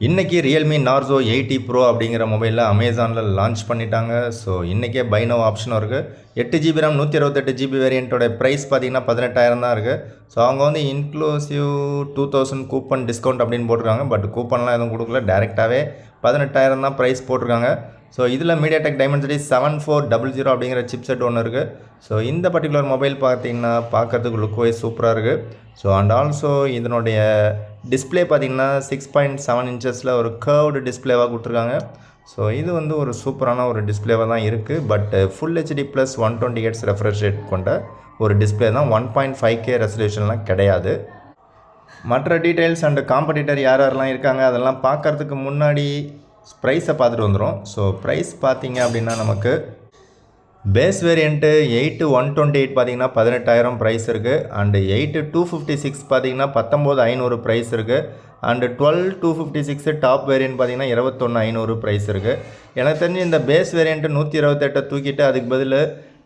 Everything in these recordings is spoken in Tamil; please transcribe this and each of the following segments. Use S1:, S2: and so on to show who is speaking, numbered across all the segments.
S1: இன்றைக்கி ரியல்மி நார்சோ எயிட்டி ப்ரோ அப்படிங்கிற மொபைலில் அமேசானில் லான்ச் பண்ணிட்டாங்க. ஸோ இன்றைக்கே பைனோ ஆப்ஷனும் இருக்குது எட்டு ஜிபி ரேம் நூற்றி அறுபத்தெட்டு ஜிபி வேரியண்ட்டோட ப்ரைஸ் பார்த்தீங்கன்னா பதினெட்டாயிரம் தான் இருக்குது ஸோ அவங்க வந்து inclusive two thousand coupon discount அப்படின்னு போட்டிருக்காங்க. பட் கூப்பன்லாம் எதுவும் கொடுக்கல. டேரெக்டாகவே பதினெட்டாயிரம் தான் ப்ரைஸ் போட்டிருக்காங்க. ஸோ இதில் MediaTek Dimensity seven four double zero அப்படிங்கிற சிப் செட் ஒன்று இருக்குது ஸோ இந்த பர்டிகுலர் மொபைல் பார்த்தீங்கன்னா பார்க்கறதுக்கு லுக்வைஸ் சூப்பராக இருக்குது ஸோ அண்ட் ஆல்சோ இதனுடைய டிஸ்ப்ளே பார்த்தீங்கன்னா சிக்ஸ் பாயிண்ட் செவன் இன்ச்சஸில் ஒரு கர்வ்டு டிஸ்ப்ளேவாக கொடுத்துருக்காங்க. ஸோ இது வந்து ஒரு சூப்பரான ஒரு டிஸ்ப்ளேவாக தான் இருக்குது but full HD plus one twenty hertz refresh rate கொண்ட ஒரு டிஸ்ப்ளே தான். ஒன் பாயிண்ட் ஃபைவ் கே ரெசல்யூஷன்லாம் கிடையாது. மற்ற டீட்டெயில்ஸ் அண்டு காம்படிட்டர் யார் யாரெல்லாம் இருக்காங்க அதெல்லாம் பார்க்கறதுக்கு முன்னாடி ப்ரைஸை பார்த்துட்டு வந்துடும் ஸோ ப்ரைஸ் பார்த்தீங்க அப்படின்னா நமக்கு base variant eight one twenty eight பார்த்தீங்கன்னா பதினெட்டாயிரம் ப்ரைஸ் இருக்குது and eight two fifty six பார்த்தீங்கன்னா பத்தொம்போது ஐநூறு ப்ரைஸ் இருக்குது and twelve two fifty six top variant பார்த்தீங்கன்னா இருபத்தொன்று ஐநூறு ப்ரைஸ் இருக்குது எனக்கு தெரிஞ்சு இந்த பேஸ் வேரியண்ட்டு நூற்றி இருபத்தெட்டை தூக்கிட்டு அதுக்கு பதில்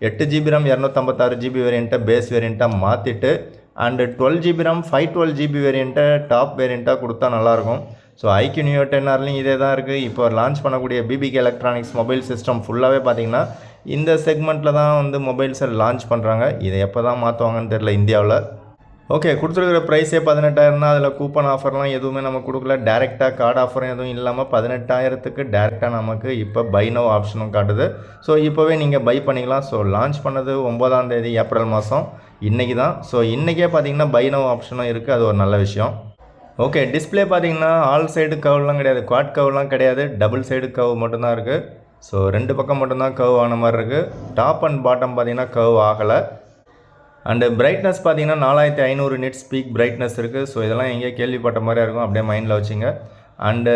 S1: எட்டு ஜிபி ரேம் இரநூத்தம்பத்தாறு ஜிபி வேரியண்ட்டை பேஸ் வேரியண்ட்டாக மாற்றிட்டு and twelve GB RAM five twelve GB வேரியண்ட்டை top வேரியண்ட்டாக கொடுத்தா நல்லாயிருக்கும் ஸோ ஐக்யூ நியூ டென்ஆர்லையும் இதே தான் இருக்குது இப்போ லான்ச் பண்ணக்கூடிய பிபிகே எலக்ட்ரானிக்ஸ் மொபைல் சிஸ்டம் ஃபுல்லாகவே பார்த்தீங்கன்னா இந்த செக்மெண்ட்டில் தான் வந்து மொபைல்ஸை லான்ச் பண்ணுறாங்க இதை எப்போ தான் மாற்றுவாங்கன்னு தெரில இந்தியாவில். ஓகே கொடுத்துருக்குற ப்ரைஸே பதினெட்டாயிரம்னா அதில் கூப்பன் ஆஃபர்லாம் எதுவுமே நம்ம கொடுக்கல. டேரெக்டாக கார்டு ஆஃபரும் எதுவும் இல்லாமல் பதினெட்டாயிரத்துக்கு டேரெக்டாக நமக்கு இப்போ பை நோ ஆப்ஷனும் காட்டுது. ஸோ இப்போவே நீங்கள் பை பண்ணிக்கலாம். ஸோ லான்ச் பண்ணது ஒம்பதாம் தேதி ஏப்ரல் மாதம் இன்றைக்கி தான். ஸோ இன்றைக்கே பார்த்தீங்கன்னா பை நோ ஆப்ஷனும் இருக்குது அது ஒரு நல்ல விஷயம். ஓகே டிஸ்பிளே பார்த்தீங்கன்னா ஆல் சைடு கவுலாம் கிடையாது. குவாட் கவுலாம் கிடையாது. டபுள் சைடு கவ் மட்டும்தான் இருக்குது ஸோ ரெண்டு பக்கம் மட்டும்தான் கர்வ் ஆன மாதிரி இருக்குது டாப் அண்ட் பாட்டம் பார்த்தீங்கன்னா கர்வ் ஆகலை. அண்டு பிரைட்னஸ் பார்த்தீங்கன்னா நாலாயிரத்தி ஐநூறு நிட்ஸ் ஸ்பீக் பிரைட்னஸ் இருக்குது ஸோ இதெல்லாம் எங்கேயோ கேள்விப்பட்ட மாதிரியே இருக்கும். அப்படியே மைண்டில் வச்சுங்க. And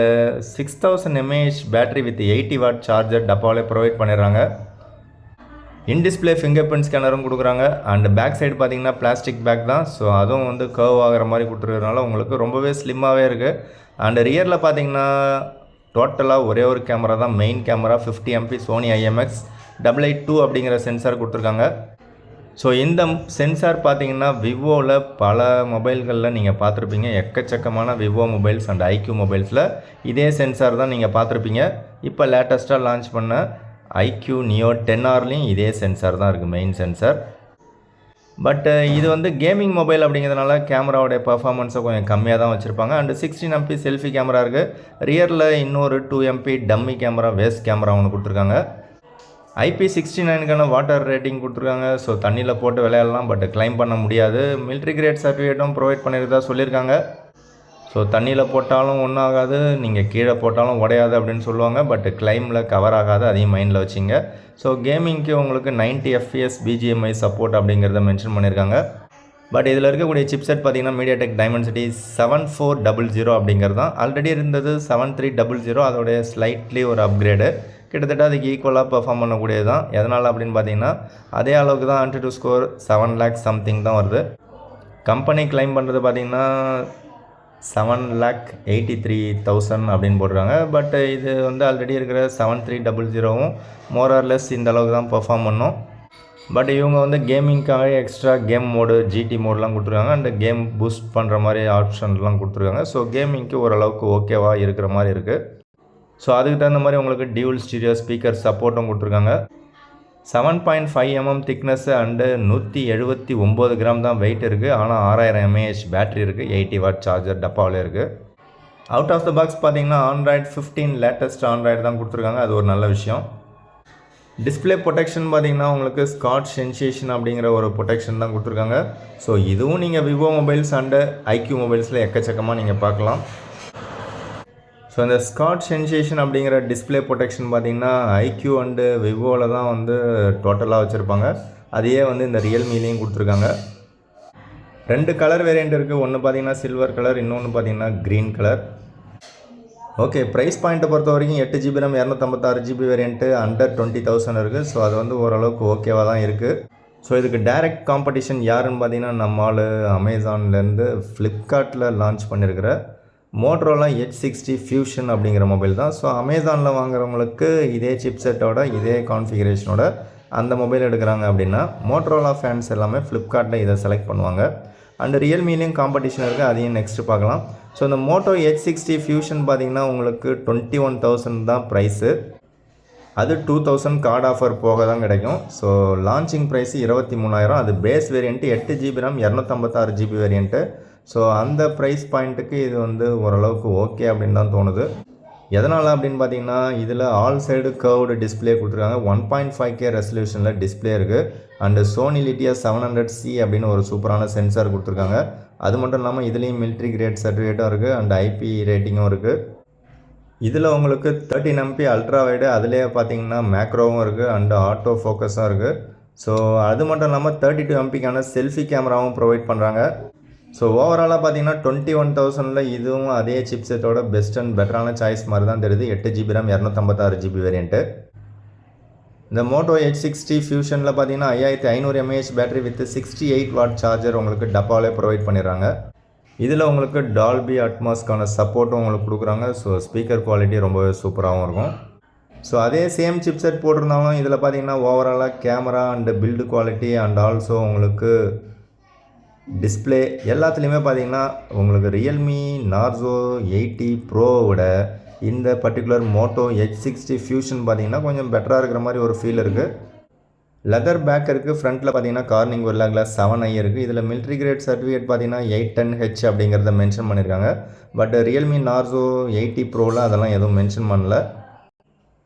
S1: six thousand mAh battery with eighty watt charger டப்பாவிலே provide பண்ணிடுறாங்க. இன்டிஸ்பிளே ஃபிங்கர் பிரிண்ட் ஸ்கேனரும் கொடுக்குறாங்க. அண்ட் பேக் சைடு பார்த்தீங்கன்னா பிளாஸ்டிக் பேக் தான். ஸோ அதுவும் வந்து கர்வ் ஆகிற மாதிரி கொடுத்துருக்கறனால உங்களுக்கு ரொம்பவே ஸ்லிம்மாகவே இருக்குது அண்டு ரியரில் பார்த்தீங்கன்னா டோட்டலாக ஒரே ஒரு கேமரா தான். Main camera fifty MP Sony IMX double eight two அப்படிங்கிற சென்சார் கொடுத்துருக்காங்க. ஸோ இந்த சென்சார் பார்த்தீங்கன்னா விவோவில் பல மொபைல்களில் நீங்கள் பார்த்துருப்பீங்க. எக்கச்சக்கமான விவோ மொபைல்ஸ் அண்ட் ஐக்யூ மொபைல்ஸில் இதே சென்சார் தான் நீங்கள் பார்த்துருப்பீங்க. இப்போ லேட்டஸ்ட்டாக லான்ச் பண்ண ஐக்யூ நியோ டென் ஆர்லேயும் இதே சென்சார் தான் இருக்குது மெயின் சென்சார் பட் இது வந்து கேமிங் மொபைல் அப்படிங்கிறதுனால கேமராவுடைய பர்ஃபார்மன்ஸை கொஞ்சம் கம்மியாக தான் வச்சுருப்பாங்க. And sixteen MP selfie camera இருக்குது ரியரில் இன்னொரு two MP dummy camera waste camera ஒன்று கொடுத்துருக்காங்க. ஐபி சிக்ஸ்டி நைனுக்கான வாட்டர் ரேட்டிங் கொடுத்துருக்காங்க. ஸோ தண்ணியில் போட்டு விளையாடலாம் பட் கிளைம் பண்ண முடியாது. மிலிட்ரி கிரேட் சர்டிஃபிகேட்டும் ப்ரொவைட் பண்ணியிருந்தா சொல்லியிருக்காங்க. ஸோ தண்ணியில் போட்டாலும் ஒன்றும் ஆகாது நீங்கள் கீழே போட்டாலும் உடையாது அப்படின்னு சொல்லுவாங்க. பட் கிளைமில் கவர் ஆகாது அதையும் மைண்டில் வச்சுங்க. ஸோ கேமிங்க்கு உங்களுக்கு 90 எஃப்பிஎஸ் பிஜிஎம்ஐ சப்போர்ட் அப்படிங்கிறத மென்ஷன் பண்ணியிருக்காங்க பட் இதில் இருக்கக்கூடிய சிப்செட் பார்த்தீங்கன்னா diamond Dimensity seven four double zero அப்படிங்கிறது தான். ஆல்ரெடி இருந்தது செவன் த்ரீ டபுள் ஜீரோ அதோடைய ஸ்லைட்லி ஒரு அப்கிரேடு கிட்டத்தட்ட அதுக்கு ஈக்குவலாக பர்ஃபார்ம் பண்ணக்கூடியது தான். எதனால் அப்படின்னு பார்த்தீங்கன்னா அதே அளவுக்கு தான் AnTuTu score seven lakhs something தான் வருது. கம்பெனி கிளைம் பண்ணுறது பார்த்தீங்கன்னா seven lakh eighty three thousand அப்படின்னு போடுறாங்க பட் இது வந்து ஆல்ரெடி இருக்கிற செவன் த்ரீ டபுள் ஜீரோவும் மோரார்லெஸ் இந்த அளவுக்கு தான் பர்ஃபார்ம் பண்ணும். பட் இவங்க வந்து கேமிங்க்காக எக்ஸ்ட்ரா கேம் மோடு ஜிடி மோட்லாம் கொடுத்துருக்காங்க. அண்ட் கேம் பூஸ்ட் பண்ணுற மாதிரி ஆப்ஷன்லாம் கொடுத்துருக்காங்க. ஸோ கேமிங்க்கு ஓரளவுக்கு ஓகேவாக இருக்கிற மாதிரி இருக்குது ஸோ அதுக்கு தகுந்த மாதிரி உங்களுக்கு டியூல் ஸ்டீரியோ ஸ்பீக்கர் சப்போர்ட்டும் கொடுத்துருக்காங்க. Seven point five MM thickness and நூற்றி எழுபத்தி ஒம்பது கிராம் தான் வெயிட் இருக்குது ஆனால் ஆறாயிரம் எம்ஏஹெச் பேட்டரி இருக்குது எயிட்டி வாட் சார்ஜர் டப்பாவில் இருக்குது அவுட் ஆஃப் த பாக்ஸ் பார்த்தீங்கன்னா ஆண்ட்ராய்ட் ஃபிஃப்டீன் லேட்டஸ்ட் ஆண்ட்ராய்டு தான் கொடுத்துருக்காங்க. அது ஒரு நல்ல விஷயம். டிஸ்பிளே ப்ரொடெக்ஷன் பார்த்தீங்கன்னா உங்களுக்கு ஸ்காட் சென்சேஷன் அப்படிங்கிற ஒரு ப்ரொடெக்ஷன் தான் கொடுத்துருக்காங்க. ஸோ இதுவும் நீங்கள் விவோ மொபைல்ஸ் அண்டு ஐக்யூ மொபைல்ஸில் எக்கச்சக்கமாக நீங்கள் பார்க்கலாம். ஸோ இந்த ஸ்காட் சென்சேஷன் அப்படிங்கிற டிஸ்பிளே ப்ரொடெக்ஷன் பார்த்தீங்கன்னா ஐக்யூ அண்டு விவோவில் தான் வந்து டோட்டலாக வச்சுருப்பாங்க. அதையே வந்து இந்த ரியல்மிலையும் கொடுத்துருக்காங்க. ரெண்டு கலர் வேரியண்ட் இருக்குது ஒன்று பார்த்தீங்கன்னா சில்வர் கலர் இன்னொன்று பார்த்தீங்கன்னா க்ரீன் கலர் ஓகே ப்ரைஸ் பாயிண்ட்டை பொறுத்த வரைக்கும் எட்டு GB RAM இரநூத்தம்பத்தாறு GB variant under twenty thousand இருக்குது ஸோ அது வந்து ஓரளவுக்கு ஓகேவாக தான் இருக்குது ஸோ இதுக்கு டைரக்ட் காம்படிஷன் யாருன்னு பார்த்தீங்கன்னா நம்ம ஆள் அமேசான்லேருந்து ஃப்ளிப்கார்ட்டில் லான்ச் பண்ணியிருக்கிற மோட்ரோலா எட் சிக்ஸ்டி ஃபியூஷன் அப்படிங்கிற மொபைல் தான். ஸோ அமேசானில் வாங்குறவங்களுக்கு இதே சிப்செட்டோட இதே கான்ஃபிகரேஷனோட அந்த மொபைல் எடுக்கிறாங்க அப்படின்னா மோட்ரோலா ஃபேன்ஸ் எல்லாமே ஃப்ளிப்கார்ட்டில் இதை செலக்ட் பண்ணுவாங்க. அண்ட் ரியல்மிலையும் காம்படிஷன் இருக்குது அதையும் நெக்ஸ்ட்டு பார்க்கலாம். ஸோ இந்த மோட்டோ எச் சிக்ஸ்டி ஃபியூஷன் பார்த்தீங்கன்னா உங்களுக்கு டுவெண்ட்டி ஒன் தௌசண்ட் தான் ப்ரைஸு அது டூ தௌசண்ட் கார்டு ஆஃபர் போக தான் கிடைக்கும். ஸோ லான்ச்சிங் ப்ரைஸ் இருபத்தி மூணாயிரம். அது பேஸ் வேரியண்ட்டு எட்டு ஜிபி ரேம் இரநூத்தம்பத்தாறு ஜிபி வேரியண்ட்டு ஸோ அந்த ப்ரைஸ் பாயிண்ட்டுக்கு இது வந்து ஓரளவுக்கு ஓகே அப்படின்னு தான் தோணுது. எதனால் அப்படின்னு பார்த்தீங்கன்னா இதில் ஆல் சைடு கர்வ்டு டிஸ்பிளே கொடுத்துருக்காங்க. ஒன் பாயிண்ட் ஃபைவ் கே ரெசல்யூஷனில் டிஸ்பிளே இருக்குது and Sony Lytia seven hundred C அப்படின்னு ஒரு சூப்பரான சென்சார் கொடுத்துருக்காங்க. அது மட்டும் இல்லாமல் இதுலேயும் மிலிட்ரி கிரேட் சர்டிஃபிகேட்டும் இருக்குது அண்ட் ஐபி ரேட்டிங்கும் இருக்குது இதில் உங்களுக்கு தேர்ட்டின் எம்பி அல்ட்ரா வைடு அதுலேயே பார்த்தீங்கன்னா மேக்ரோவும் இருக்குது அண்டு ஆட்டோ ஃபோக்கஸும் இருக்குது ஸோ அது மட்டும் இல்லாமல் தேர்ட்டி டூ எம்பிக்கான செல்ஃபி கேமராவும் ப்ரொவைட் பண்ணுறாங்க ஸோ ஓவராலாக பார்த்தீங்கன்னா டுவெண்ட்டி ஒன் தௌசண்டில் இதுவும் அதே சிப்செட்டோட பெஸ்ட் அண்ட் பெட்டரான சாய்ஸ் மாதிரி தான் தெரியுது. எட்டு ஜிபி ரேம் இரநூத்தம்பத்தாறு ஜிபி வேரியண்ட்டு இந்த மோட்டோ எயிட் சிக்ஸ்டி ஃபியூஷனில் பார்த்தீங்கன்னா ஐயாயிரத்தி ஐநூறு mAh battery with sixty eight watt charger உங்களுக்கு டப்பாலே ப்ரொவைட் பண்ணிடுறாங்க. இதில் உங்களுக்கு டால்பி அட்மாஸ்க்கான சப்போர்ட்டும் உங்களுக்கு கொடுக்குறாங்க. ஸோ ஸ்பீக்கர் குவாலிட்டி ரொம்பவே சூப்பராகவும் இருக்கும். ஸோ அதே சேம் சிப்செட் போட்டிருந்தாலும் இதில் பார்த்தீங்கன்னா ஓவராலாக camera and build quality and also உங்களுக்கு டிஸ்பிளே எல்லாத்துலேயுமே பார்த்தீங்கன்னா உங்களுக்கு ரியல்மி நார்சோ எயிட்டி ப்ரோவோட இந்த particular Moto Edge sixty Fusion பார்த்தீங்கன்னா கொஞ்சம் பெட்டராக இருக்கிற மாதிரி ஒரு ஃபீல் இருக்குது லெதர் பேக் இருக்குது ஃப்ரண்ட்டில் பார்த்தீங்கன்னா கார்னிங் ஒரு கிளாஸ் செவன் ஐ இருக்குது இதில் மிலிட்ரி கிரேட் சர்டிஃபிகேட் பார்த்தீங்கன்னா எயிட் டென் ஹெச் அப்படிங்கிறத மென்ஷன் பண்ணியிருக்காங்க பட் ரியல்மி நார்சோ எயிட்டி ப்ரோவில் அதெல்லாம் எதுவும் மென்ஷன் பண்ணல.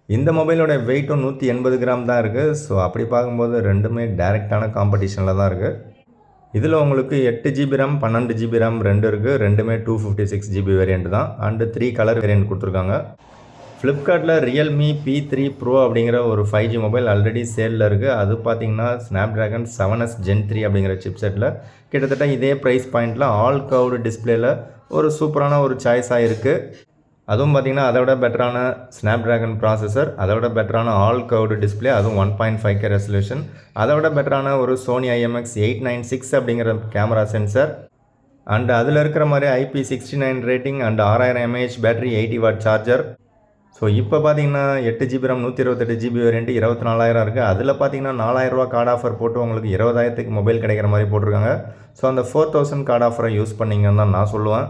S1: இந்த மொபைலோட வெயிட்டும் நூற்றி எண்பது கிராம் தான் இருக்குது ஸோ அப்படி பார்க்கும்போது ரெண்டுமே டைரெக்டான காம்படிஷனில் தான் இருக்குது இதில் உங்களுக்கு எட்டு ஜிபி ரேம் பன்னெண்டு ஜிபி ரேம் ரெண்டு இருக்குது ரெண்டுமே two fifty six GB variant தான். அண்டு த்ரீ கலர் வேரியண்ட் கொடுத்துருக்காங்க. ஃப்ளிப்கார்ட்டில் ரியல்மி பி த்ரீ ப்ரோ அப்படிங்கிற ஒரு ஃபைவ் ஜி மொபைல் ஆல்ரெடி சேலில் இருக்குது அது பார்த்தீங்கன்னா Snapdragon seven S Gen three அப்படிங்கிற சிப்செட்டில் கிட்டத்தட்ட இதே ப்ரைஸ் பாயிண்டில் ஆல் கவுடு டிஸ்பிளேயில் ஒரு சூப்பரான ஒரு சாய்ஸாக இருக்குது அதுவும் பார்த்தீங்கன்னா அதை விட பெட்டரான ஸ்னாப் ட்ராகன் ப்ராசஸர் அதை விட பெட்டரான ஆல் கவுடு டிஸ்பிளே அதுவும் one point five K resolution அதை விட பெட்டரான ஒரு Sony IMX eight nine six அப்படிங்கிற கேமரா சென்சர் அண்ட் அதில் இருக்கிற மாதிரி IP sixty nine rating and ஆறாயிரம் mAh battery eighty watt charger so இப்போ பார்த்தீங்கன்னா எட்டு ஜிபி ரேம் நூற்றி இருபத்தெட்டு ஜிபி வேரியன்ட் இருபத்தி நாலாயிரம் இருக்குது அதில் பார்த்தீங்கன்னா நாலாயிரரூவா கார்டு ஆஃபர் போட்டு உங்களுக்கு இருபதாயிரத்துக்கு மொபைல் கிடைக்கிற மாதிரி போட்டிருக்காங்க. ஸோ அந்த ஃபோர் தௌசண்ட் கார்டு ஆஃபரை யூஸ் பண்ணிங்கன்னு தான் நான் சொல்லுவேன்.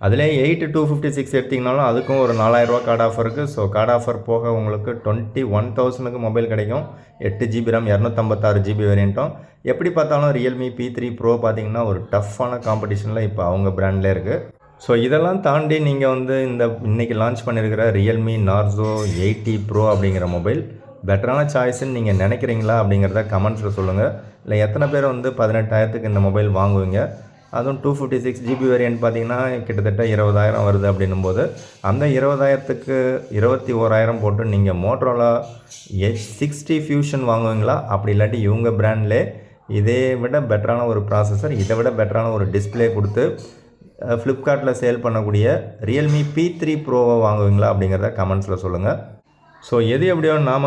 S1: அதிலே எயிட் டூ ஃபிஃப்டி சிக்ஸ் எடுத்திங்கனாலும் அதுக்கும் ஒரு நாலாயிரரூவா கார்டு ஆஃபர் இருக்குது ஸோ கார்டு ஆஃபர் போக உங்களுக்கு டுவெண்ட்டி ஒன் தௌசண்ட்க்கு மொபைல் கிடைக்கும். எட்டு ஜிபி ரேம் இரநூத்தம்பத்தாறு ஜிபி வேரியண்ட்டும் எப்படி பார்த்தாலும் ரியல்மி பி த்ரீ ப்ரோ பார்த்தீங்கன்னா ஒரு டஃப்பான காம்படிஷனில் இப்போ அவங்க ப்ராண்ட்லேயே இருக்குது ஸோ இதெல்லாம் தாண்டி நீங்கள் வந்து இந்த இன்றைக்கி லான்ச் பண்ணியிருக்கிற ரியல்மி நார்சோ எயிட்டி ப்ரோ அப்படிங்கிற மொபைல் பெட்டரான சாய்ஸ்ன்னு நீங்கள் நினைக்கிறீங்களா அப்படிங்கிறத கமெண்ட்ஸில் சொல்லுங்கள் இல்லை எத்தனை பேர் வந்து பதினெட்டாயிரத்துக்கு இந்த மொபைல் வாங்குவீங்க? அதுவும் two fifty six GB variant பார்த்தீங்கன்னா கிட்டத்தட்ட இருபதாயிரம் வருது அப்படின்னும் போது அந்த இருபதாயிரத்துக்கு இருபத்தி ஓராயிரம் போட்டு நீங்கள் மோட்ரோலா எச் சிக்ஸ்டி ஃபியூஷன் வாங்குவீங்களா? அப்படி இல்லாட்டி இவங்க பிராண்ட்லே இதே விட பெட்டரான ஒரு ப்ராசஸர் இதை விட பெட்டரான ஒரு டிஸ்பிளே கொடுத்து ஃப்ளிப்கார்ட்டில் சேல் பண்ணக்கூடிய ரியல்மி பி த்ரீ ப்ரோவை வாங்குவீங்களா அப்படிங்கிறத கமெண்ட்ஸில் சொல்லுங்கள் ஸோ எது எப்படியோ நாம்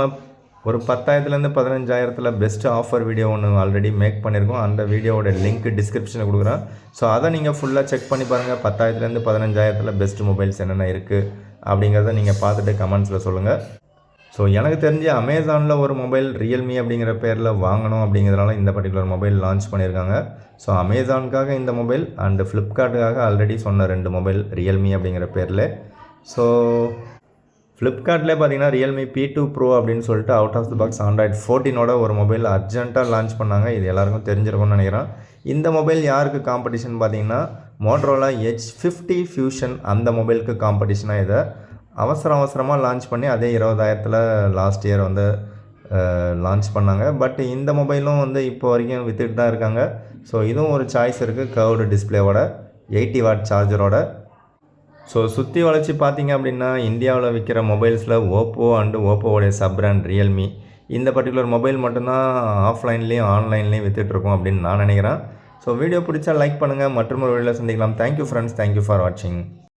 S1: ஒரு பத்தாயிரத்துலேருந்து பதினஞ்சாயிரத்தில் பெஸ்ட் ஆஃபர் வீடியோ ஒன்று ஆல்ரெடி மேக் பண்ணியிருக்கோம். அந்த வீடியோவோட லிங்க் டிஸ்கிரிப்ஷனில் கொடுக்குறேன். ஸோ அதை நீங்கள் ஃபுல்லாக செக் பண்ணி பாருங்கள் பத்தாயிரத்துலேருந்து பதினஞ்சாயிரத்தில் பெஸ்ட் மொபைல்ஸ் என்னென்ன இருக்குது அப்படிங்கிறத நீங்கள் பார்த்துட்டு கமெண்ட்ஸில் சொல்லுங்கள் ஸோ எனக்கு தெரிஞ்சு அமேசானில் ஒரு மொபைல் ரியல்மி அப்படிங்கிற பேரில் வாங்கணும் அப்படிங்கிறதுனால இந்த பர்டிகுலர் மொபைல் லான்ச் பண்ணியிருக்காங்க. ஸோ அமேசானுக்காக இந்த மொபைல் அண்டு ஃப்ளிப்கார்ட்டுக்காக ஆல்ரெடி சொன்ன ரெண்டு மொபைல் ரியல்மி அப்படிங்கிற பேரில். ஸோ ஃப்ளிப்கார்ட்லேயே பார்த்தீங்கன்னா ரியல்மி பி டூ ப்ரோ அப்படின்னு சொல்லிட்டு out of the box Android ஃபோர்டீனோட ஒரு மொபைல் அர்ஜென்ட்டாக லான்ச் பண்ணாங்க. இது எல்லாருக்கும் தெரிஞ்சிருக்கும்னு நினைக்கிறேன். இந்த மொபைல் யாருக்கு காம்படிஷன் பார்த்தீங்கன்னா மோட்ரோலா ஹெச் ஃபிஃப்டி ஃபியூஷன் அந்த மொபைலுக்கு காம்படிஷனாக இதை அவசர அவசரமாக லான்ச் பண்ணி அதே இருபதாயிரத்தில் லாஸ்ட் இயர் வந்து லான்ச் பண்ணாங்க. பட் இந்த மொபைலும் வந்து இப்போ வரைக்கும் வித்துட்டு தான் இருக்காங்க. ஸோ இதுவும் ஒரு சாய்ஸ் இருக்குது கர்வ்டு டிஸ்பிளேவோட எயிட்டி வாட் சார்ஜரோட ஸோ சுற்றி வளர்ச்சி பார்த்தீங்க அப்படின்னா இந்தியாவில் விற்கிற மொபைல்ஸில் ஓப்போ அண்டு ஓப்போவோடைய சப் பிராண்ட் ரியல்மி இந்த பர்டிகுலர் மொபைல் மட்டும்தான் ஆஃப்லைன்லேயும் ஆன்லைன்லேயும் விற்றுட்ருக்கோம் அப்படின்னு நான் நினைக்கிறேன். ஸோ வீடியோ பிடிச்சா லைக் பண்ணுங்கள் மற்றும் ஒரு வீடியோவில் சந்திக்கலாம் தேங்க்யூ ஃப்ரெண்ட்ஸ் தேங்க்யூ ஃபார் வாட்சிங்